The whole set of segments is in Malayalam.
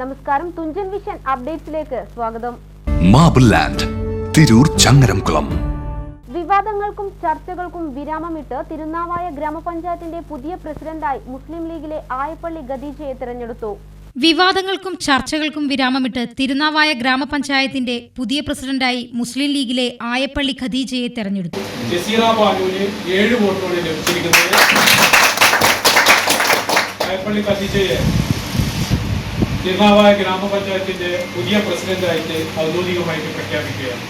നമസ്കാരം. തുഞ്ചൻ വിഷൻ അപ്ഡേറ്റ്സിലേക്ക് സ്വാഗതം. Marble land Tirur Changaramkulam. വിവാദങ്ങൾക്കും ചർച്ചകൾക്കും വിരാമമിട്ട് തിരുനാവായ ഗ്രാമപഞ്ചായത്തിന്റെ പുതിയ പ്രസിഡന്റായി മുസ്ലിം ലീഗിലെ ആയപ്പള്ളി ഖദീജയെ തിരഞ്ഞെടുത്തു. വിവാദങ്ങൾക്കും ചർച്ചകൾക്കും വിരാമമിട്ട് തിരുനാവായ ഗ്രാമപഞ്ചായത്തിന്റെ പുതിയ പ്രസിഡന്റായി മുസ്ലിം ലീഗിലെ ആയപ്പള്ളി ഖദീജയെ തെരഞ്ഞെടുത്തു. ആയപ്പള്ളി തിരുനാവായ ഗ്രാമപഞ്ചായത്തിന്റെ പുതിയ പ്രസിഡന്റായിട്ട് ഔദ്യോഗികമായിട്ട് പ്രഖ്യാപിക്കുകയാണ്.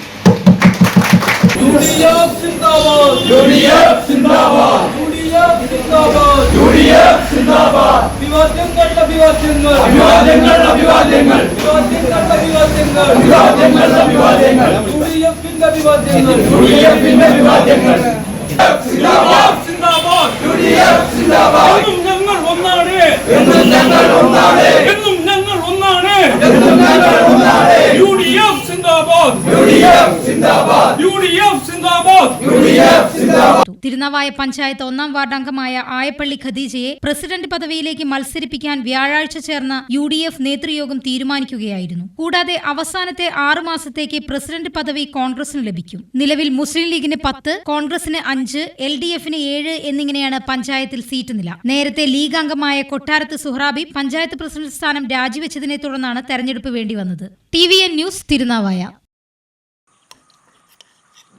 തിരുനാവായ പഞ്ചായത്ത് ഒന്നാം വാർഡ് അംഗമായ ആയപ്പള്ളി ഖദീജയെ പ്രസിഡന്റ് പദവിയിലേക്ക് മത്സരിപ്പിക്കാൻ വ്യാഴാഴ്ച ചേർന്ന യു ഡി എഫ് നേതൃയോഗം തീരുമാനിക്കുകയായിരുന്നു. കൂടാതെ അവസാനത്തെ ആറു മാസത്തേക്ക് പ്രസിഡന്റ് പദവി കോൺഗ്രസിന് ലഭിക്കും. നിലവിൽ മുസ്ലിം ലീഗിന് പത്ത് കോൺഗ്രസിന് അഞ്ച് എൽ ഡി എഫിന് ഏഴ് എന്നിങ്ങനെയാണ് പഞ്ചായത്തിൽ സീറ്റ് നില. നേരത്തെ ലീഗ് അംഗമായ കൊട്ടാരത്ത് സുഹ്റാബി പഞ്ചായത്ത് പ്രസിഡന്റ് സ്ഥാനം രാജിവെച്ചതിനെ തുടർന്നാണ് തെരഞ്ഞെടുപ്പ് വേണ്ടി വന്നത് T V N news Thirunavaya.